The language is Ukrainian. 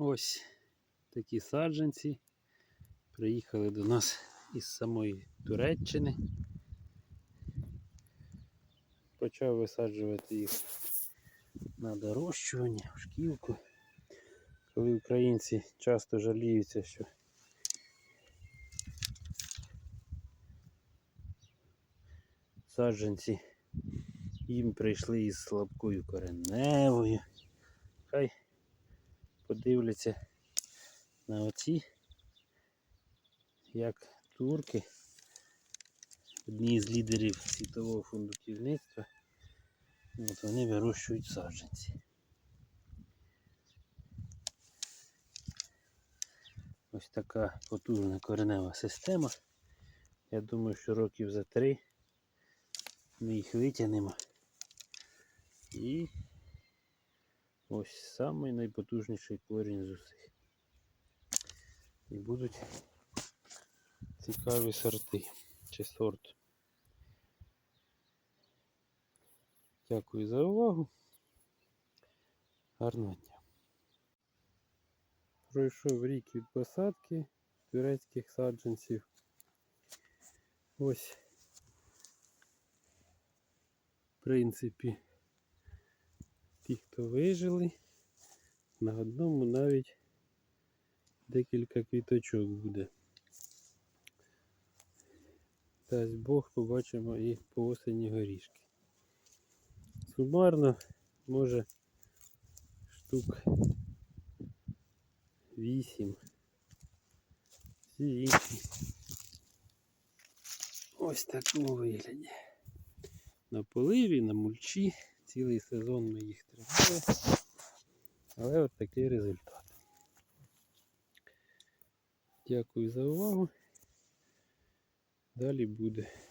Ось такі саджанці. Приїхали до нас із самої Туреччини. Почав висаджувати їх на дорощування, в шкілку. Коли українці часто жаліються, що саджанці їм прийшли із слабкою кореневою. Хай подивляться на оці, як турки, одні з лідерів світового фундуківництва, от вони вирощують саджанці. Ось така потужна коренева система. Я думаю, що років за три ми їх витягнемо. І ось самий найпотужніший корінь з усіх. І будуть цікаві сорти чи сорт. Дякую за увагу. Гарного дня. Пройшов рік від посадки турецьких саджанців. Ось, в принципі, ті, хто вижили, на одному навіть декілька квіточок буде. Дасть Бог побачимо і по осені горішки. Сумарно може штук 8. Всі інші. Ось такому вигляді. На поливі, на мульчі. Цілий сезон ми їх тримали. Але от такий результат. Дякую за увагу. Далі буде.